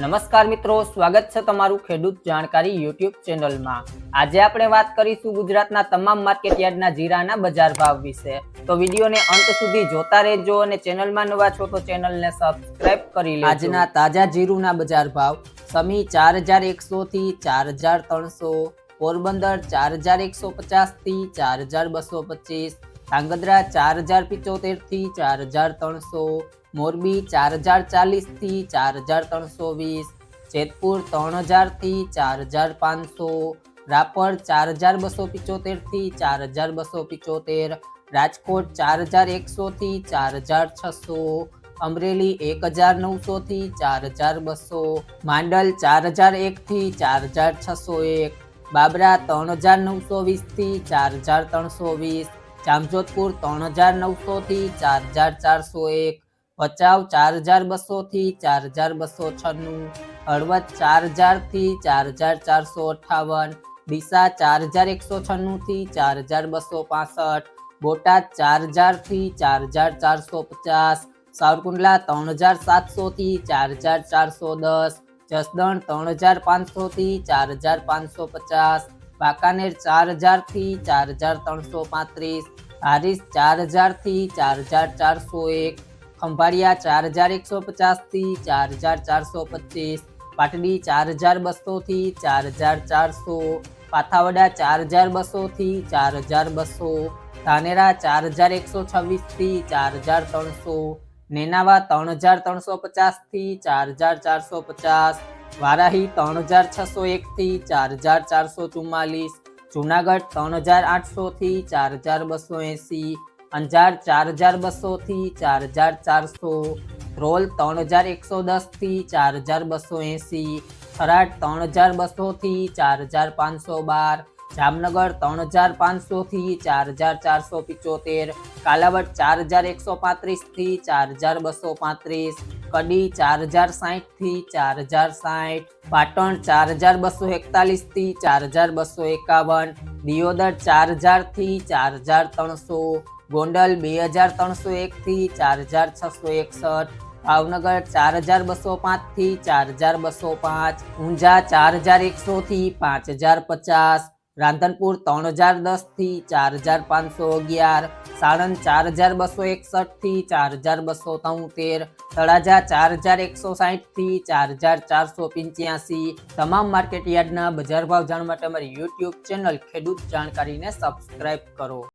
નમસ્કાર મિત્રો, સ્વાગત છે તમારું ખેડૂત જાણકારી યુટ્યુબ ચેનલમાં. આજે આપણે વાત કરીશું ગુજરાતના તમામ માર્કેટયાર્ડના જીરાના બજાર ભાવ વિશે. તો વિડીયોને અંત સુધી જોતા રહેજો અને ચેનલમાં નવા છો તો ચેનલને સબસ્ક્રાઇબ કરી લેજો. આજના તાજા જીરુના બજાર ભાવ. સમી ચાર હજાર એકસો થી ચાર હજાર ત્રણસો. પોરબંદર ચાર હજાર એકસો પચાસથી ચાર હજાર બસો પચીસ. ધાંગધ્રા ચાર હજાર પિચોતેર થી ચાર હજાર ત્રણસો મોરબી ચાર હજાર ચાલીસ થી ચાર હજાર ત્રણસો વીસ જેતપુર ત્રણ હજાર થી ચાર હજાર પાંચસો રાપર ચાર હજાર બસો પિચોતેર થી ચાર હજાર બસો પિચોતેર રાજકોટ ચાર હજાર એકસો થી ચાર હજાર છસો અમરેલી એક હજાર નવસો થી ચાર હજાર બસો માંડલ ચાર હજાર એક થી ચાર હજાર છસો એક બાબરા ત્રણ હજાર નવસો વીસ થી ચાર હજાર ત્રણસો વીસ જામજોધપુર ત્રણ હજાર નવસો થી ચાર હજાર ચારસો એક, ભચાઉ ચાર હજાર બસો થી ચાર હજાર બસો છન્નું, હળવદ ચાર હજારથી ચાર હજાર ચારસો અઠાવન ડીસા ચાર હજાર એકસો છન્નું થી ચાર હજાર બસો પાસઠ, બોટાદ ચાર હજારથી ચાર હજાર ચારસો પચાસ, સાવરકુંડલા ત્રણ હજાર સાતસો થી ચાર હજાર ચારસો દસ, જસદણ ત્રણ હજાર પાંચસો થી ચાર હજાર પાંચસો પચાસ વાંકાનેર ચાર હજાર થી ચાર હજાર ત્રણસો પાંત્રીસ હારીસ ચાર હજાર થી ચાર હજાર ચારસો એક ખંભાળિયા ચાર હજાર એકસો પચાસ થી ચાર હજાર ચારસો પચીસ પાટડી ચાર હજાર બસો થી ચાર હજાર ચારસો પાથાવડા ચાર હજાર બસો થી ચાર હજાર બસો ધાનેરા ચાર હજાર એકસો છવ્વીસ થી ચાર હજાર ત્રણસો નેનાવા ત્રણ હજાર ત્રણસો પચાસ થી ચાર હજાર ચારસો પચાસ વારાહી ત્રણ હજાર છસો એક થી ચાર હજાર ચારસો ચુમ્માલીસ જુનાગઢ ત્રણ હજાર આઠસો થી ચાર હજાર બસો એંસી અંજાર ચાર હજાર બસો થી ચાર હજાર ચારસો ધ્રોલ ત્રણ હજાર એકસો દસ થી ચાર હજાર બસો એંસી થરાદ ત્રણ હજાર બસો થી ચાર હજાર પાંચસો બાર જામનગર ત્રણ હજાર પાંચસો થી ચાર હજાર ચારસો પિચોતેર કાલાવડ ચાર હજાર એકસો પાંત્રીસ થી ચાર હજાર બસો પાંત્રીસ કડી ચાર હજાર સાહીઠ થી ચાર હજાર સાહીઠ પાટણ ચાર હજાર બસો એકતાલીસ થી ચાર હજાર બસો એકાવન દિયોદર ચાર હજાર થી ચાર હજાર ત્રણસો ગોંડલ બે હજાર ત્રણસો એક થી ચાર હજાર છસો એકસઠ ભાવનગર ચાર હજાર બસો પાંચ થી ચાર હજાર બસો પાંચ ઊંઝા ચાર હજાર એકસો થી પાંચ હજાર પચાસ રાંધનપુર ત્રણ હજાર દસ થી ચાર હજાર પાંચસો અગિયાર સાણંદ ચાર હજાર બસો એકસઠથી ચાર હજાર બસો તોતેર તળાજા ચાર હજાર એકસો સાહીઠથી ચાર હજાર ચારસો પંચ્યાસી. તમામ માર્કેટ યાર્ડના બજાર ભાવ જાણવા માટે અમારી યુટ્યુબ ચેનલ ખેડૂત જાણકારીને સબસ્ક્રાઇબ કરો.